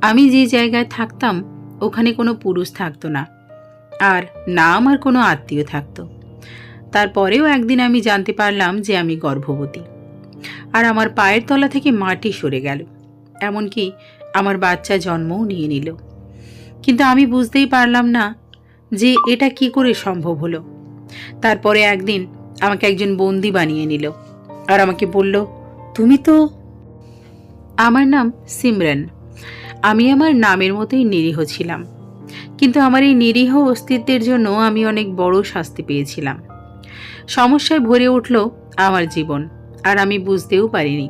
আমি যে জায়গায় থাকতাম, ওখানে কোনো পুরুষ থাকতো না। আর না আমার কোনো আত্মীয় থাকতো। তারপরেও একদিন আমি জানতে পারলাম যে আমি গর্ভবতী। আর আমার পায়ের তলা থেকে মাটি সরে গেল। এমনকি আমার বাচ্চা জন্মও নিয়ে নিল। কিন্তু আমি বুঝতেই পারলাম না যে এটা কি করে সম্ভব হলো। তারপরে একদিন আমাকে একজন বন্দি বানিয়ে নিল আর আমাকে বলল, তুমি তো আমার নাম সিমরান। আমি আমার নামের মতোই নিরীহ ছিলাম। কিন্তু আমার এই নিরীহ অস্তিত্বের জন্য আমি অনেক বড় শাস্তি পেয়েছিলাম। সমস্যায় ভরে উঠল আমার জীবন, আর আমি বুঝতেও পারিনি।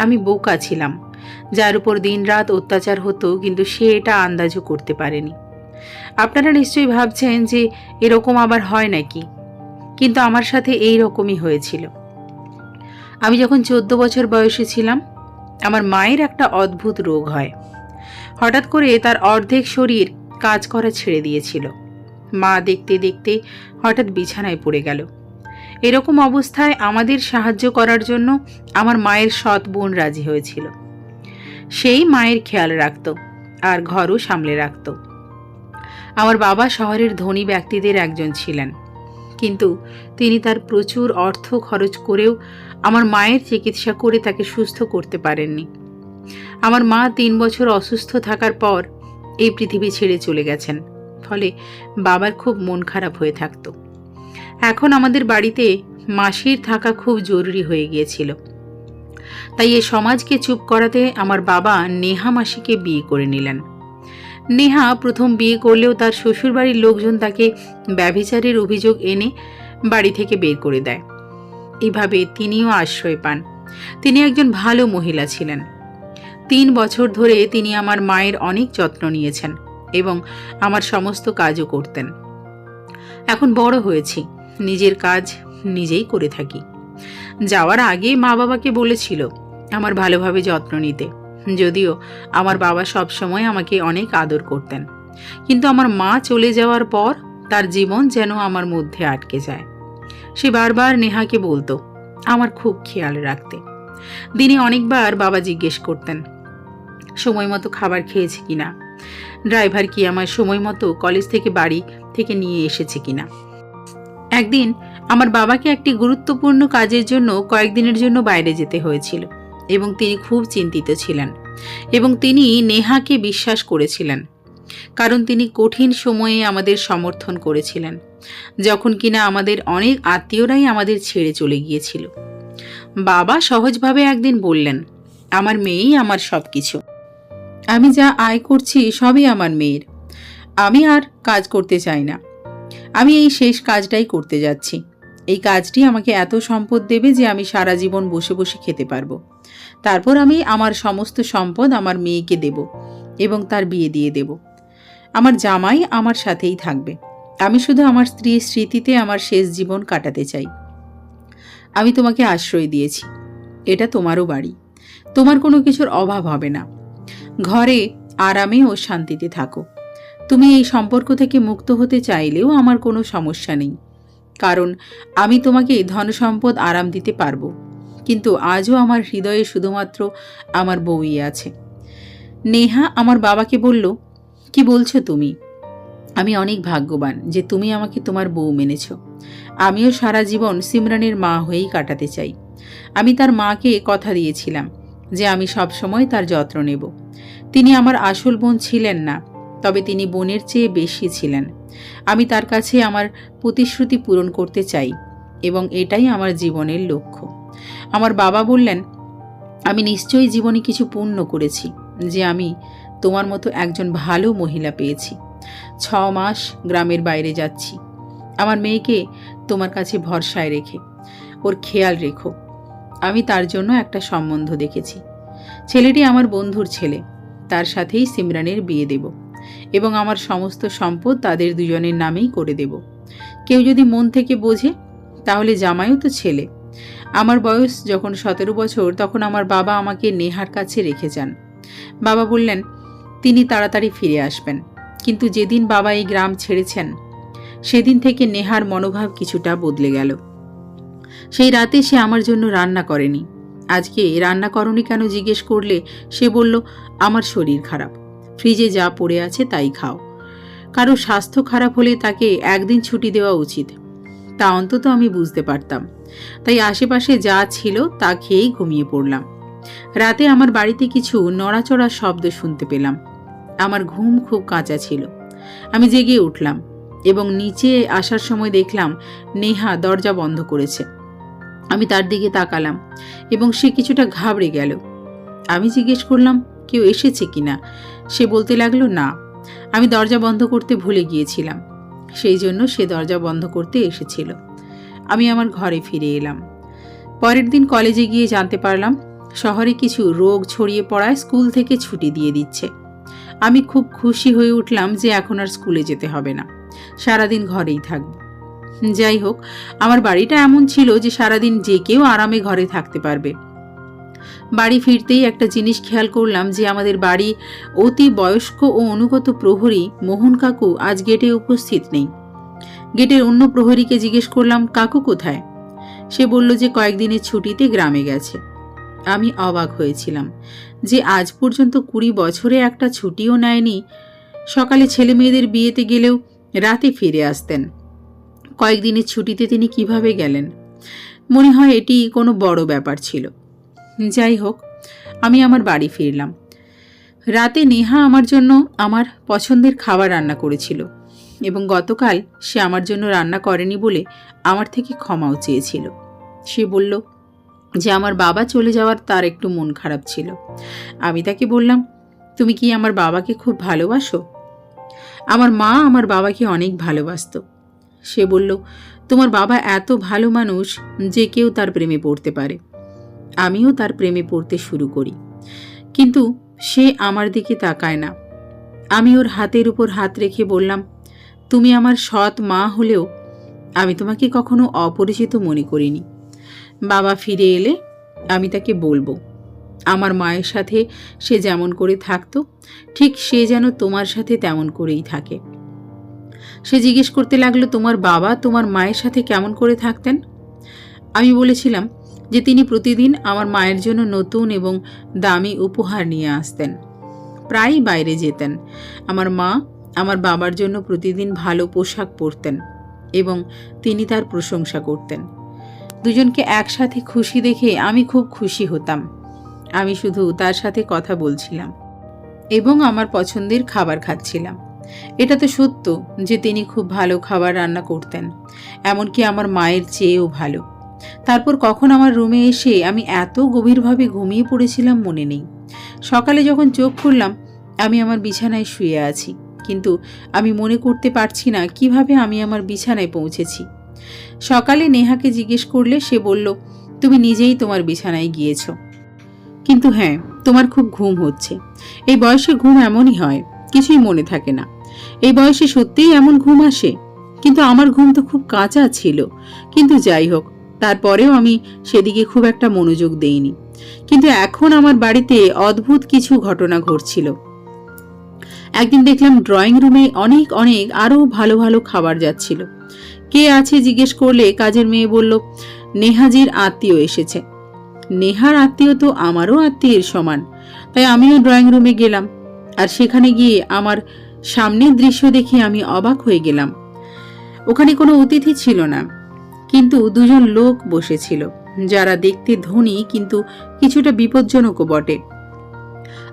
আমি বোকা ছিলাম, যার উপর দিনরাত অত্যাচার হতো, কিন্তু সে এটা আন্দাজও করতে পারেনি। আপনারা নিশ্চয়ই ভাবছেন যে এরকম আবার হয় নাকি? কিন্তু আমার সাথে এই রকমই হয়েছিল। আমি যখন চোদ্দ বছর বয়সে ছিলাম, আমার মায়ের একটা অদ্ভুত রোগ হয়। হঠাৎ করে তার অর্ধেক শরীর কাজ করা ছেড়ে দিয়েছিল। মা দেখতে দেখতে হঠাৎ বিছানায় পড়ে গেল। এরকম অবস্থায় আমাদের সাহায্য করার জন্য আমার মায়ের সৎ বোন রাজি হয়েছিল। সেই মায়ের খেয়াল রাখত আর ঘরও সামলে রাখত। আমার বাবা শহরের ধনী ব্যক্তিদের একজন ছিলেন। কিন্তু তিনি তার প্রচুর অর্থ খরচ করেও আমার মায়ের চিকিৎসা করে তাকে সুস্থ করতে পারেননি। আমার মা তিন বছর অসুস্থ থাকার পর এই পৃথিবী ছেড়ে চলে গেছেন। ফলে বাবার খুব মন খারাপ হয়ে থাকত। এখন আমাদের বাড়িতে মাসির থাকা খুব জরুরি হয়ে গিয়েছিল। তাই এ সমাজকে চুপ করাতে আমার বাবা নেহা মাসিকে বিয়ে করে নিলেন। নেহা প্রথম বিয়ে করলেও তার শ্বশুরবাড়ির লোকজন তাকে ব্যভিচারের অভিযোগ এনে বাড়ি থেকে বের করে দেয়। এভাবে তিনিও আশ্রয় পান। তিনি একজন ভালো মহিলা ছিলেন। তিন বছর ধরে তিনি আমার মায়ের অনেক যত্ন নিয়েছেন এবং আমার সমস্ত কাজও করতেন। এখন বড় হয়েছি, নিজের কাজ নিজেই করে থাকি। যাওয়ার আগে মা বাবাকে বলেছিল আমার ভালোভাবে যত্ন নিতে, যদিও আমার বাবা সবসময় আমাকে অনেক আদর করতেন। কিন্তু আমার মা চলে যাওয়ার পর তার জীবন যেন আমার মধ্যে আটকে যায়। সে বারবার নেহাকে বলতো, আমার খুব খেয়াল রাখতে। দিনে অনেকবার বাবা জিজ্ঞেস করতেন সময় মতো খাবার খেয়েছে কিনা? ড্রাইভার কি আমার সময় মতো কলেজ থেকে বাড়ি থেকে নিয়ে এসেছে কিনা? একদিন আমার বাবাকে একটি গুরুত্বপূর্ণ কাজের জন্য কয়েকদিনের জন্য বাইরে যেতে হয়েছিল এবং তিনি খুব চিন্তিত ছিলেন এবং তিনি নেহাকে বিশ্বাস করেছিলেন, কারণ তিনি কঠিন সময়ে আমাদের সমর্থন করেছিলেন, যখন কিনা আমাদের অনেক আত্মীয়রাই আমাদের ছেড়ে চলে গিয়েছিল। বাবা সহজভাবে একদিন বললেন, আমার মেয়েই আমার সব কিছু আমি যা আয় করছি সবই আমার মেয়ের। আমি আর কাজ করতে চাই না। আমি এই শেষ কাজটাই করতে যাচ্ছি। এই কাজটি আমাকে এত সম্পদ দেবে যে আমি সারা জীবন বসে বসে খেতে পারব। তারপর আমি আমার সমস্ত সম্পদ আমার মেয়েকে দেব এবং তার বিয়ে দিয়ে দেব। আমার জামাই আমার সাথেই থাকবে। আমি শুধু আমার স্ত্রীর স্মৃতিতে আমার শেষ জীবন কাটাতে চাই। আমি তোমাকে আশ্রয় দিয়েছি। এটা তোমারও বাড়ি। তোমার কোনো কিছুর অভাব হবে না। ঘরে আরামে ও শান্তিতে থাকো। তুমি এই সম্পর্ক থেকে মুক্ত হতে চাইলেও আমার কোনো সমস্যা নেই। কারণ আমি তোমাকে ধনসম্পদ আরাম দিতে পারব। কিন্তু আজও আমার হৃদয়ে শুধুমাত্র আমার বউই আছে। নেহা আমার বাবাকে বলল, কি বলছো তুমি? আমি অনেক ভাগ্যবান যে তুমি আমাকে তোমার বউ মেনেছ। আমিও সারা জীবন সিমরানের মা হয়েই কাটাতে চাই। আমি তার মাকে কথা দিয়েছিলাম। যে আমি সবসময় তার যত্ন নেব। তিনি আমার আসল বোন ছিলেন না, তবে তিনি বোনের চেয়ে বেশি ছিলেন। আমি তার কাছে আমার প্রতিশ্রুতি পূরণ করতে চাই এবং এটাই আমার জীবনের লক্ষ্য। আমার বাবা বললেন, আমি নিশ্চয়ই জীবনে কিছু পূর্ণ করেছি, যে আমি তোমার মতো একজন ভালো মহিলা পেয়েছি। ছ মাস গ্রামের বাইরে যাচ্ছি। আমার মেয়েকে তোমার কাছে ভরসায় রেখে। ওর খেয়াল রেখো। আমি তার জন্য একটা সম্বন্ধ দেখেছি। ছেলেটি আমার বন্ধুর ছেলে। তার সাথেই সিমরানের বিয়ে দেব এবং আমার সমস্ত সম্পদ তাদের দুজনের নামেই করে দেব। কেউ যদি মন থেকে বোঝে, তাহলে জামাইও তো ছেলে। আমার বয়স যখন সতেরো বছর, তখন আমার বাবা আমাকে নেহার কাছে রেখে যান। বাবা বললেন, তিনি তাড়াতাড়ি ফিরে আসবেন। কিন্তু যেদিন বাবা এই গ্রাম ছেড়েছেন, সেদিন থেকে নেহার মনোভাব কিছুটা বদলে গেল। সেই রাতে সে আমার জন্য রান্না করেনি। আজকে রান্না করনি কেন জিজ্ঞেস করলে সে বলল, আমার শরীর খারাপ। ফ্রিজে যা পড়ে আছে তাই খাও। কারও স্বাস্থ্য খারাপ হলে তাকে একদিন ছুটি দেওয়া উচিত। তা অন্তত আমি বুঝতে পারতাম। তাই আশেপাশে যা ছিল তা খেয়েই ঘুমিয়ে পড়লাম। রাতে আমার বাড়িতে কিছু নড়াচড়া শব্দ শুনতে পেলাম। আমার ঘুম খুব কাঁচা ছিল। আমি জেগে উঠলাম এবং নিচে আসার সময় দেখলাম নেহা দরজা বন্ধ করেছে। আমি তার দিকে তাকালাম এবং সে কিছুটা ঘাবড়ে গেল। আমি জিজ্ঞেস করলাম, কেউ এসেছে কিনা সে বলতে লাগল, না। আমি দরজা বন্ধ করতে ভুলে গিয়েছিলাম। সেই জন্য সে দরজা বন্ধ করতে এসেছিল। আমি আমার ঘরে ফিরে এলাম। পরের দিন কলেজে গিয়ে জানতে পারলাম, শহরে কিছু রোগ ছড়িয়ে পড়ায় স্কুল থেকে ছুটি দিয়ে দিচ্ছে। আমি খুব খুশি হয়ে উঠলাম যে এখন আর স্কুলে যেতে হবে না। সারাদিন ঘরেই থাকব। যাই হোক, আমার বাড়িটা এমন ছিল যে সারাদিন যে কেউ আরামে ঘরে থাকতে পারবে। বাড়ি ফিরতেই একটা জিনিস খেয়াল করলাম যে আমাদের বাড়ি অতি বয়স্ক ও অনুগত প্রহরী মোহন কাকু আজ গেটে উপস্থিত নেই। গেটের অন্য প্রহরীকে জিজ্ঞেস করলাম, কাকু কোথায়? সে বলল যে কয়েকদিনের ছুটিতে গ্রামে গেছে। আমি অবাক হয়েছিলাম যে আজ পর্যন্ত কুড়ি বছরে একটা ছুটিও নেয়নি। সকালে ছেলে মেয়েদের বিয়েতে গেলেও রাতে ফিরে আসতেন। কয়েকদিনের ছুটিতে তিনি কীভাবে গেলেন? মনে হয় এটি কোনো বড় ব্যাপার ছিল। যাই হোক, আমি আমার বাড়ি ফিরলাম। রাতে নেহা আমার জন্য আমার পছন্দের খাবার রান্না করেছিল এবং গতকাল সে আমার জন্য রান্না করেনি বলে আমার থেকে ক্ষমাও চেয়েছিল। সে বলল যে আমার বাবা চলে যাওয়ার তার একটু মন খারাপ ছিল। আমি তাকে বললাম, তুমি কি আমার বাবাকে খুব ভালোবাসো? আমার মা আমার বাবাকে অনেক ভালোবাসত। সে বলল, তোমার বাবা এত ভালো মানুষ যে কেউ তার প্রেমে পড়তে পারে। আমিও তার প্রেমে পড়তে শুরু করি। কিন্তু সে আমার দিকে তাকায় না। আমি ওর হাতের উপর হাত রেখে বললাম, তুমি আমার সৎ মা হলেও আমি তোমাকে কখনো অপরিচিত মনে করিনি। বাবা ফিরে এলে আমি তাকে বলব, আমার মায়ের সাথে সে যেমন করে থাকতো, ঠিক সে যেন তোমার সাথে তেমন করেই থাকে। সে জিজ্ঞেস করতে লাগল, তোমার বাবা তোমার মায়ের সাথে কেমন করে থাকতেন? আমি বলেছিলাম যে তিনি প্রতিদিন আমার মায়ের জন্য নতুন এবং দামি উপহার নিয়ে আসতেন। প্রায়ই বাইরে যেতেন। আমার মা আমার বাবার জন্য প্রতিদিন ভালো পোশাক পরতেন এবং তিনি তার প্রশংসা করতেন। দুজনকে একসাথে খুশি দেখে আমি খুব খুশি হতাম। আমি শুধু তার সাথে কথা বলছিলাম এবং আমার পছন্দের খাবার খাচ্ছিলাম। এটা তো সত্য যে তিনি খুব ভালো খাবার রান্না করতেন, এমনকি আমার মায়ের চেয়েও ভালো। তারপর কখন আমার রুমে এসে আমি এত গভীরভাবে ঘুমিয়ে পড়েছিলাম মনে নেই। সকালে যখন চোখ খুললাম, আমি আমার বিছানায় শুয়ে আছি, কিন্তু আমি মনে করতে পারছি না কীভাবে আমি আমার বিছানায় পৌঁছেছি। সকালে নেহাকে জিজ্ঞেস করলে সে বলল, তুমি নিজেই তোমার বিছানায় গিয়েছ। কিন্তু হ্যাঁ তোমার খুব ঘুম হচ্ছে। এই বয়সে ঘুম এমনই হয়, কিছুই মনে থাকে না। এই বয়সে সত্যিই এমন ঘুম আসে? কিন্তু আমার ঘুম তো খুব কাঁচা ছিল। কিন্তু যাই হোক, তারপরেও আমি সেদিকে খুব একটা মনোযোগ দেইনি। কিন্তু এখন আমার বাড়িতে অদ্ভুত কিছু ঘটনা ঘটছিল। একদিন দেখলাম ড্রয়িং রুমে অনেক অনেক আরও ভালো ভালো খাবার যাচ্ছিল। কে আছে জিজ্ঞেস করলে কাজের মেয়ে বলল, নেহাজির আত্মীয় এসেছে। নেহার আত্মীয় তো আমারও আত্মীয়ের সমান। তাই আমিও ড্রয়িং রুমে গেলাম। আর সেখানে গিয়ে আমার সামনের দৃশ্য দেখে আমি অবাক হয়ে গেলাম। ওখানে কোনো অতিথি ছিল না, কিন্তু দুজন লোক বসেছিল, যারা দেখতে ধনী কিন্তু কিছুটা বিপজ্জনকও বটে।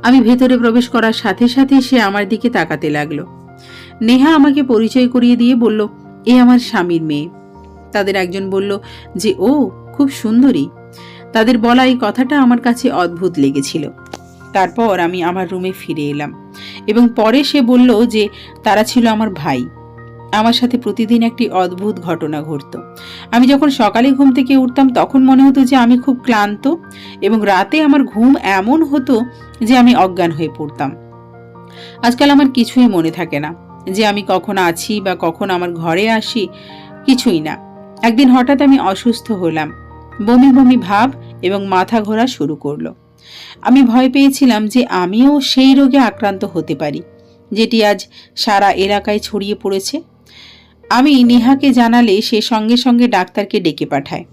আমি ভেতরে প্রবেশ করার সাথে সাথে সে আমার দিকে তাকাতে লাগল। নেহা আমাকে পরিচয় করিয়ে দিয়ে বলল, এ আমার স্বামীর মেয়ে। তাদের একজন বলল, যে ও খুব সুন্দরী। তাদের বলা এই কথাটা আমার কাছে অদ্ভুত লেগেছিল। তারপর আমি আমার রুমে ফিরে এলাম। এবং পরে সে বলল যে, তারা ছিল আমার ভাই। আমার সাথে প্রতিদিন একটি অদ্ভুত ঘটনা ঘটত। আমি যখন সকালে ঘুম থেকে উঠতাম, তখন মনে হতো যে আমি খুব ক্লান্ত এবং রাতে আমার ঘুম এমন হতো যে আমি অজ্ঞান হয়ে পড়তাম। আজকাল আমার কিছুই মনে থাকে না যে আমি কখন আছি বা কখন আমার ঘরে আসি, কিছুই না। একদিন হঠাৎ আমি অসুস্থ হলাম। বমি বমি ভাব এবং মাথা ঘোরা শুরু করল। আমি ভয় পেয়েছিলাম যে আমিও সেই রোগে আক্রান্ত হতে পারি, যেটি আজ সারা এলাকায় ছড়িয়ে পড়েছে। আমি নেহাকে জানালে সে সঙ্গে সঙ্গে ডাক্তারকে ডেকে পাঠায়।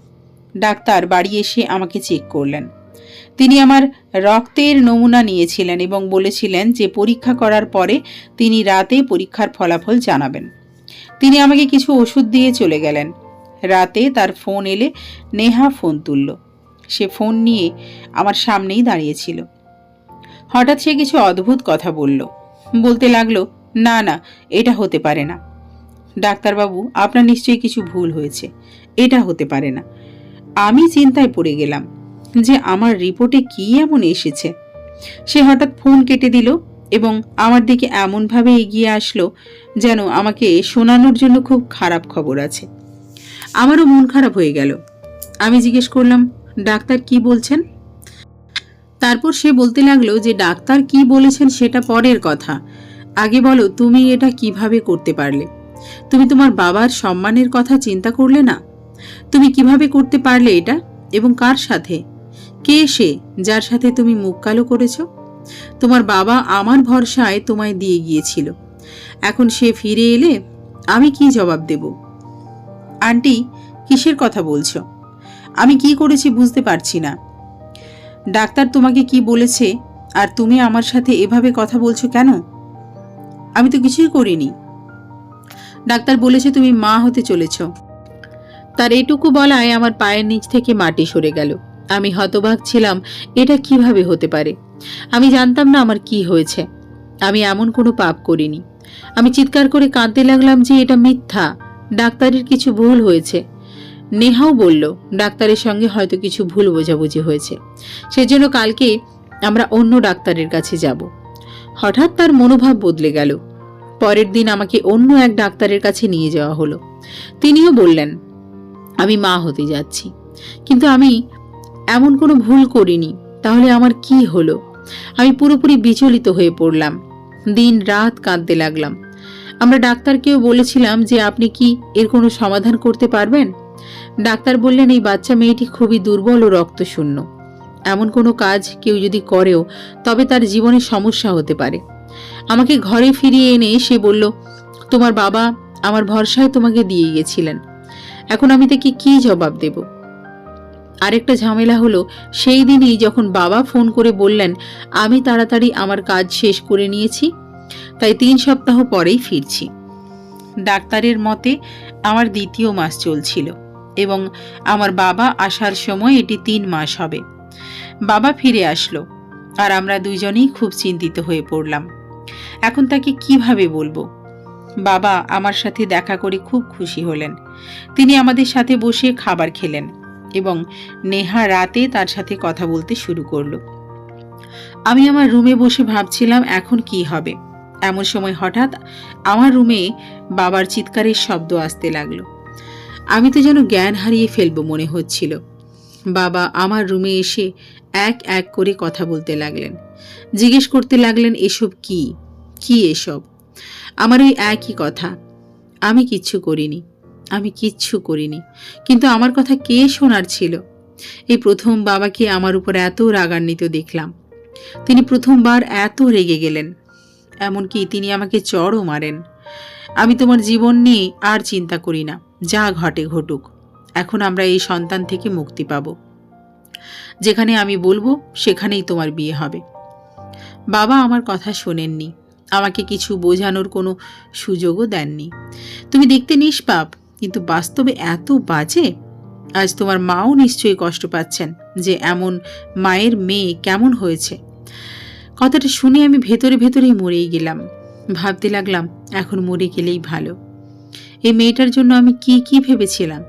ডাক্তার বাড়ি এসে আমাকে চেক করলেন। তিনি আমার রক্তের নমুনা নিয়েছিলেন এবং বলেছিলেন যে পরীক্ষা করার পরে তিনি রাতে পরীক্ষার ফলাফল জানাবেন। তিনি আমাকে কিছু ওষুধ দিয়ে চলে গেলেন। রাতে তার ফোন এলে নেহা ফোন তুলল। সে ফোন নিয়ে আমার সামনেই দাঁড়িয়েছিল। হঠাৎ সে কিছু অদ্ভুত কথা বলল। বলতে লাগল, না না, এটা হতে পারে না। ডাক্তারবাবু, আপনার নিশ্চয়ই কিছু ভুল হয়েছে। এটা হতে পারে না। আমি চিন্তায় পড়ে গেলাম যে আমার রিপোর্টে কি এমন এসেছে। সে হঠাৎ ফোন কেটে দিল এবং আমার দিকে এমনভাবে এগিয়ে আসলো যেন আমাকে শোনানোর জন্য খুব খারাপ খবর আছে। আমারও মন খারাপ হয়ে গেল। আমি জিজ্ঞেস করলাম ডাক্তার কি বলছেন? তারপর সে বলতে লাগল যে ডাক্তার কি বলেছেন সেটা পরের কথা। আগে বলো, তুমি এটা কীভাবে করতে পারলে? তুমি তোমার বাবার সম্মানের কথা চিন্তা করলে না? তুমি কীভাবে করতে পারলে এটা? এবং কার সাথে? কে সে যার সাথে তুমি মুখ কালো করেছ? তোমার বাবা আমার ভরসায় তোমায় দিয়ে গিয়েছিল। এখন সে ফিরে এলে আমি কি জবাব দেব? আন্টি, কিসের কথা বলছো? আমি কি করেছি বুঝতে পারছি না। ডাক্তার তোমাকে কি বলেছে আর তুমি আমার সাথে এভাবে কথা বলছো কেন? আমি তো কিছুই করিনি। ডাক্তার বলেছে তুমি মা হতে চলেছ। তার এটুকু বলায় আমার পায়ের নিচ থেকে মাটি সরে গেল। আমি হতবাক ছিলাম, এটা কীভাবে হতে পারে? আমি জানতাম না আমার কি হয়েছে। আমি এমন কোনো পাপ করিনি। আমি চিৎকার করে কাঁদতে লাগলাম যে এটা মিথ্যা। ডাক্তারের কিছু ভুল হয়েছে। নেহাও বলল, ডাক্তারের সঙ্গে হয়তো কিছু ভুল বোঝাবুঝি হয়েছে। সেজন্য কালকে আমরা অন্য ডাক্তারের কাছে যাব। হঠাৎ তার মনোভাব বদলে গেল। পরের দিন আমাকে অন্য এক ডাক্তারের কাছে নিয়ে যাওয়া হলো। তিনিও বললেন, আমি মা হতে যাচ্ছি। কিন্তু আমি এমন কোনো ভুল করিনি, তাহলে আমার কি হলো? আমি পুরোপুরি বিচলিত হয়ে পড়লাম। দিন রাত কাঁদতে লাগলাম। আমরা ডাক্তারকেও বলেছিলাম যে আপনি কি এর কোনো সমাধান করতে পারবেন? ডাক্তার বললেন, এই বাচ্চা মেয়েটি খুবই দুর্বল ও রক্তশূন্য। এমন কোনো কাজ কেউ যদি করেও, তবে তার জীবনে সমস্যা হতে পারে। আমাকে ঘরে ফিরিয়ে এনে সে বলল, তোমার বাবা আমার ভরসায় তোমাকে দিয়ে গেছিলেন। এখন আমি তাকে কি জবাব দেব? আরেকটা ঝামেলা হলো, সেই দিনই যখন বাবা ফোন করে বললেন, আমি তাড়াতাড়ি আমার কাজ শেষ করে নিয়েছি, তাই তিন সপ্তাহ পরেই ফিরছি। ডাক্তারের মতে, আমার দ্বিতীয় মাস চলছিল। এবং আমার বাবা আসার সময় এটি তিন মাস হবে। বাবা ফিরে আসলো আর আমরা দুজনেই খুব চিন্তিত হয়ে পড়লাম। এখন তাকে কীভাবে বলব? বাবা আমার সাথে দেখা করে খুব খুশি হলেন। তিনি আমাদের সাথে বসে খাবার খেলেন এবং নেহা রাতে তার সাথে কথা বলতে শুরু করল। আমি আমার রুমে বসে ভাবছিলাম এখন কি হবে। এমন সময় হঠাৎ আমার রুমে বাবার চিৎকারের শব্দ আসতে লাগল। আমি তো যেন জ্ঞান হারিয়ে ফেলব মনে হচ্ছিল। বাবা আমার রুমে এসে এক এক করে কথা বলতে লাগলেন। জিজ্ঞেস করতে লাগলেন, এসব কি? কি এসব? আমার ওই একই কথা, আমি কিচ্ছু করিনি, আমি কিচ্ছু করিনি। কিন্তু আমার কথা কে শোনার ছিল? এই প্রথম বাবাকে আমার উপর এত রাগান্বিত দেখলাম। তিনি প্রথমবার এত রেগে গেলেন, এমনকি তিনি আমাকে চড়ও মারেন। আমি তোমার জীবন নিয়ে আর চিন্তা করি না। যা ঘটে ঘটুক, এখন আমরা এই সন্তান থেকে মুক্তি পাব। যেখানে আমি বলব, সেখানেই তোমার বিয়ে হবে। বাবা আমার কথা শোনেননি, আমাকে কিছু বোঝানোর কোনো সুযোগও দেননি। তুমি দেখতে নিষ্পাপ, কিন্তু বাস্তবে এত বাজে, আজ তোমার মাও নিশ্চয়ই কষ্ট পাচ্ছেন যে এমন মায়ের মেয়ে কেমন হয়েছে। কথাটা শুনে আমি ভেতরে ভেতরেই মরেই গেলাম। ভাবতে লাগলাম, এখন মরে গেলেই ভালো। এই মেয়েটার জন্য আমি কি কি ভেবেছিলাম?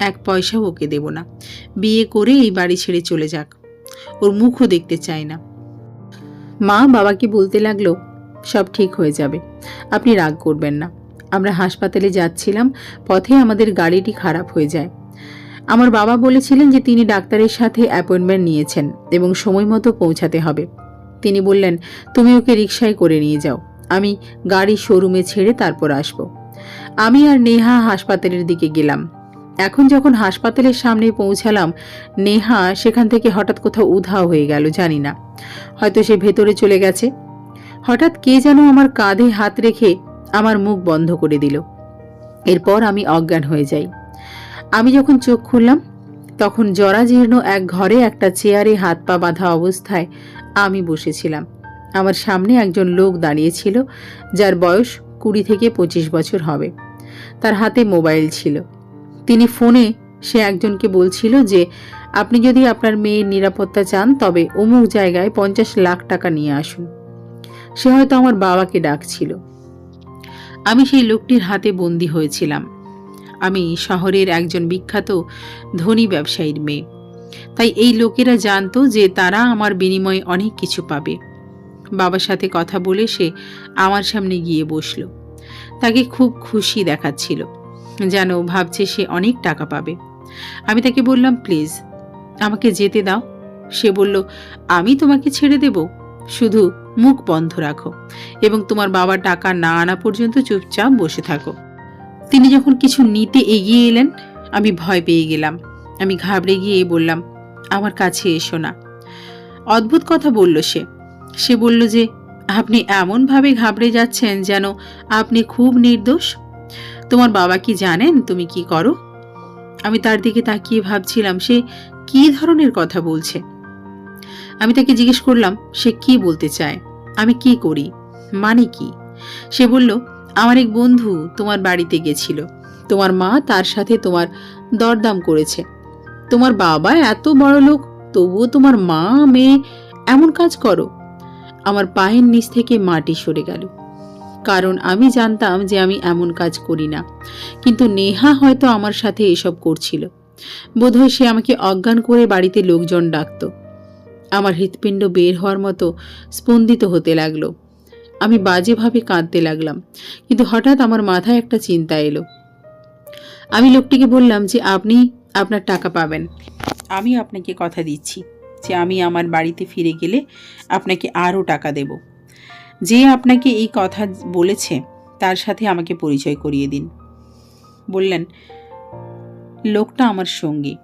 এক পয়সাও ওকে দেব না। বিয়ে করে এই বাড়ি ছেড়ে চলে যাক। ওর মুখও দেখতে চাই না। মা বাবাকে বলতে লাগল, সব ঠিক হয়ে যাবে। আপনি রাগ করবেন না। আমরা হাসপাতালে যাচ্ছিলাম, পথে আমাদের গাড়িটি খারাপ হয়ে যায়। আমার বাবা বলেছিলেন যে তিনি ডাক্তারের সাথে অ্যাপয়েন্টমেন্ট নিয়েছেন এবং সময় মতো পৌঁছাতে হবে। তিনি বললেন, তুমি ওকে রিক্সায় করে নিয়ে যাও। আমি গাড়ি শোরুমে ছেড়ে তারপর আসব। আমি আর নেহা হাসপাতালের দিকে গেলাম। এখন যখন হাসপাতালের সামনে পৌঁছালাম, নেহা সেখান থেকে হঠাৎ কোথাও উধাও হয়ে গেল, জানি না। হয়তো সে ভেতরে চলে গেছে। হঠাৎ কে যেন আমার কাঁধে হাত রেখে আমার মুখ বন্ধ করে দিল। এরপর আমি অজ্ঞান হয়ে যাই। আমি যখন চোখ খুললাম, তখন জরাজীর্ণ এক ঘরে একটা চেয়ারে হাত পা বাঁধা অবস্থায় আমি বসেছিলাম। আমার সামনে একজন লোক দাঁড়িয়েছিল যার বয়স কুড়ি থেকে পঁচিশ বছর হবে। তার হাতে মোবাইল ছিল। তিনি ফোনে সে একজনকে বলছিল যে, আপনি যদি আপনার মেয়ের নিরাপত্তা চান, তবে অমুক জায়গায় পঞ্চাশ লাখ টাকা নিয়ে আসুন। সে হয়তো আমার বাবাকে ডাকছিল। আমি সেই লোকটির হাতে বন্দি হয়েছিলাম। আমি শহরের একজন বিখ্যাত ধনী ব্যবসায়ীর মেয়ে। তাই এই লোকেরা জানতো যে তারা আমার বিনিময়ে অনেক কিছু পাবে। বাবার সাথে কথা বলে সে আমার সামনে গিয়ে বসল। তাকে খুব খুশি দেখাচ্ছিল, যেন ভাবছে সে অনেক টাকা পাবে। আমি তাকে বললাম, প্লিজ, আমাকে যেতে দাও। সে বলল, আমি তোমাকে ছেড়ে দেব, শুধু মুখ বন্ধ রাখো এবং তোমার বাবা টাকা না আনা পর্যন্ত চুপচাপ বসে থাকো। তিনি যখন কিছু নিতে এগিয়ে এলেন, আমি ভয় পেয়ে গেলাম। আমি ঘাবড়ে গিয়ে বললাম, আমার কাছে এসো না। অদ্ভুত কথা বলল সে। সে বলল যে, আপনি এমনভাবে ঘাবড়ে যাচ্ছেন যেন আপনি খুব নির্দোষ। তোমার বাবা কি জানেন তুমি কি করো? আমি তার দিকে তাকিয়ে ভাবছিলাম, সে কি ধরনের কথা বলছে। আমি তাকে জিজ্ঞেস করলাম, সে কি বলতে চায়? আমি কি করি? মানে কি? সে বলল, আমার এক বন্ধু তোমার বাড়িতে গেছিল। তোমার মা তার সাথে তোমার দরদাম করেছে। তোমার বাবা এত বড় লোক তবুও তোমার মা, মেয়ে এমন কাজ করো। আমার পায়ের নিচ থেকে মাটি সরে গেল। কারণ আমি জানতাম যে আমি এমন কাজ করি না। কিন্তু নেহা হয়তো আমার সাথে এসব করছিল। বোধহয় সে আমাকে অজ্ঞান করে বাড়িতে লোকজন ডাকত। আমার হৃৎপিণ্ড বের হওয়ার মতো স্পন্দিত হতে লাগল। আমি বাজেভাবে কাঁদতে লাগলাম, কিন্তু হঠাৎ আমার মাথায় একটা চিন্তা এলো। আমি লোকটিকে বললাম যে আপনি আপনার টাকা পাবেন। আমি আপনাকে কথা দিচ্ছি। যে আমি আমার বাড়িতে ফিরে গেলে আপনাকে আরও টাকা দেব। যে আপনাকে এই কথা বলেছে, তার সাথে আমাকে পরিচয় করিয়ে দিন। বললেন, লোকটা আমার সঙ্গী।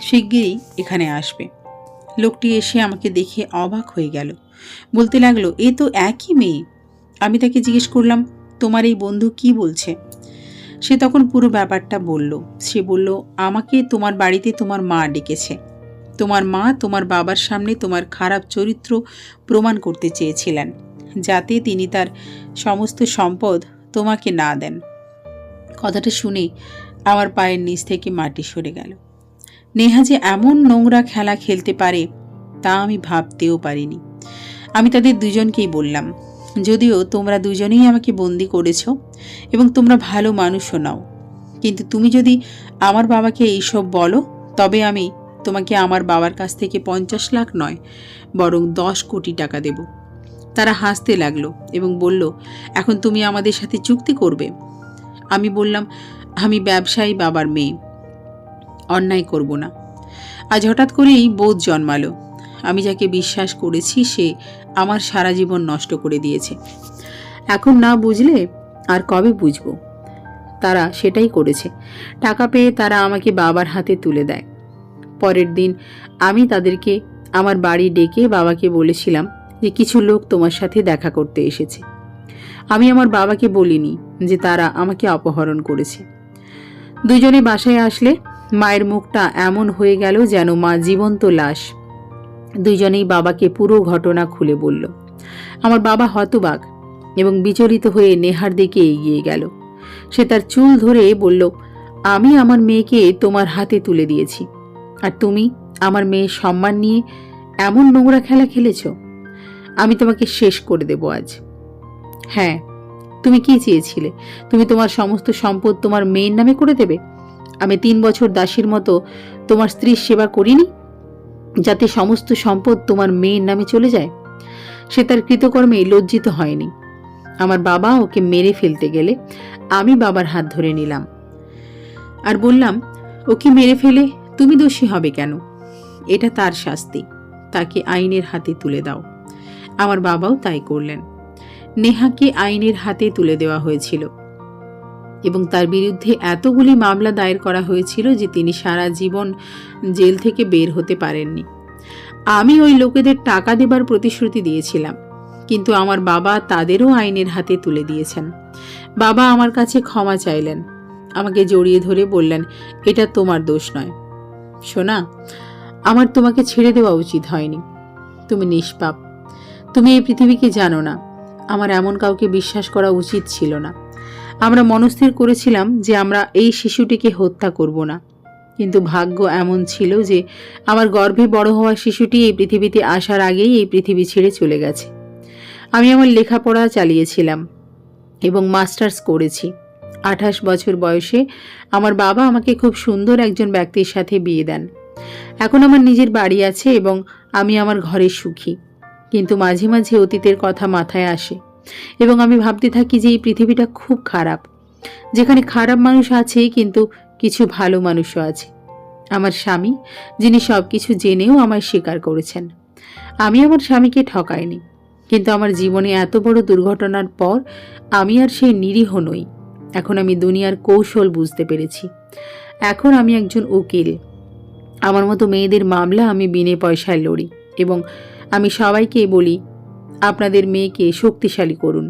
শিগগিরই এখানে আসবে। লোকটি এসে আমাকে দেখে অবাক হয়ে গেল। বলতে লাগল, এ তো একই মেয়ে। আমি তাকে জিজ্ঞেস করলাম, তোমার এই বন্ধু কি বলছে? সে তখন পুরো ব্যাপারটা বলল। সে বলল, আমাকে তোমার বাড়িতে তোমার মা ডেকেছে। তোমার মা তোমার বাবার সামনে তোমার খারাপ চরিত্র প্রমাণ করতে চেয়েছিলেন, যাতে তিনি তার সমস্ত সম্পদ তোমাকে না দেন। কথাটা শুনে আমার পায়ের নিচ থেকে মাটি সরে গেল। নেহা যে এমন নোংরা খেলা খেলতে পারে, তা আমি ভাবতেও পারিনি। আমি তাদের দুজনকেই বললাম, যদিও তোমরা দুজনেই আমাকে বন্দি করেছ এবং তোমরা ভালো মানুষও নাও, কিন্তু তুমি যদি আমার বাবাকে এইসব বলো, তবে আমি তোমাকে আমার বাবার কাছ থেকে পঞ্চাশ লাখ নয়, বরং দশ কোটি টাকা দেব। তারা হাসতে লাগল এবং বলল, এখন তুমি আমাদের সাথে চুক্তি করবে। আমি বললাম, আমি ব্যবসায়ী বাবার মেয়ে। অন্যায় করব না। আজ হঠাৎ করেই বোধ জন্মালো। আমি যাকে বিশ্বাস করেছি, সে আমার সারা জীবন নষ্ট করে দিয়েছে। এখন না বুঝলে আর কবে বুঝব? তারা সেটাই করেছে। টাকা পেয়ে তারা আমাকে বাবার হাতে তুলে দেয়। পরের দিন আমি তাদেরকে আমার বাড়ি ডেকে বাবাকে বলেছিলাম যে কিছু লোক তোমার সাথে দেখা করতে এসেছে। আমি আমার বাবাকে বলিনি যে তারা আমাকে অপহরণ করেছে। দুজনে বাসায় আসলে মায়ের মুখটা এমন হয়ে গেল যেন মা জীবন্ত লাশ। দুইজনেই বাবাকে পুরো ঘটনা খুলে বলল। আমার বাবা হতবাক এবং বিচলিত হয়ে নেহার দিকে এগিয়ে গেল। সে তার চুল ধরে বলল, আমি আমার মেয়েকে তোমার হাতে তুলে দিয়েছি। আর তুমি আমার মেয়ের সম্মান নিয়ে এমন নোংরা খেলা খেলেছ, আমি তোমাকে শেষ করে দেব আজ। হ্যাঁ তুমি কি চেয়েছিলে? তুমি তোমার সমস্ত সম্পদ তোমার মেয়ের নামে করে দেবে? আমি তিন বছর দাসীর মতো তোমার স্ত্রীর সেবা করিনি, যাতে সমস্ত সম্পদ তোমার মেয়ের নামে চলে যায়? সে তার কৃতকর্মে লজ্জিত হয়নি। আমার বাবা ওকে মেরে ফেলতে গেলে আমি বাবার হাত ধরে নিলাম। আর বললাম ওকে মেরে ফেলে? তুমি দোষী হবে কেন? এটা তার শাস্তি। তাকে আইনের হাতে তুলে দাও। আমার বাবাও তাই করলেন। নেহাকে আইনের হাতে তুলে দেওয়া হয়েছিল। এবং তার বিরুদ্ধে এতগুলি মামলা দায়ের করা হয়েছিল যে তিনি সারা জীবন জেল থেকে বের হতে পারেননি। আমি ওই লোকেদের টাকা দেবার প্রতিশ্রুতি দিয়েছিলাম, কিন্তু আমার বাবা তাদেরও আইনের হাতে তুলে দিয়েছেন। বাবা আমার কাছে ক্ষমা চাইলেন। আমাকে জড়িয়ে ধরে বললেন, এটা তোমার দোষ নয়। শোনা আমার তোমাকে ছেড়ে দেওয়া উচিত হয়নি। তুমি নিষ্পাপ। তুমি এই পৃথিবীকে জানো না। আমার এমন কাউকে বিশ্বাস করা উচিত ছিল না। আমরা মনস্থির করেছিলাম যে আমরা এই শিশুটিকে হত্যা করব না। কিন্তু ভাগ্য এমন ছিল যে আমার গর্ভে বড় হওয়া শিশুটি এই পৃথিবীতে আসার আগেই এই পৃথিবী ছেড়ে চলে গেছে। আমি আমার লেখাপড়া চালিয়েছিলাম এবং মাস্টার্স করেছি। আঠাশ বছর বয়সে আমার বাবা আমাকে খুব সুন্দর একজন ব্যক্তির সাথে বিয়ে দেন। এখন আমার নিজের বাড়ি আছে এবং আমি আমার ঘরে সুখী। কিন্তু মাঝে মাঝে অতীতের কথা মাথায় আসে এবং আমি ভাবতে থাকি যে এই পৃথিবীটা খুব খারাপ। যেখানে খারাপ মানুষ আছে কিন্তু কিছু ভালো মানুষও আছে। আমার স্বামী, যিনি সব কিছু জেনেও আমায় স্বীকার করেছেন। আমি আমার স্বামীকে ঠকাইনি। কিন্তু আমার জীবনে এত বড় দুর্ঘটনার পর আমি আর সেই নিরীহ নই। এখন আমি দুনিয়ার কৌশল বুঝতে পেরেছি। এখন আমি একজন উকিল। আমার মতো মেয়েদের মামলা আমি বিনে পয়সায় লড়ি এবং আমি সবাইকে বলি, আপনাদের মেয়েকে শক্তিশালী করুন।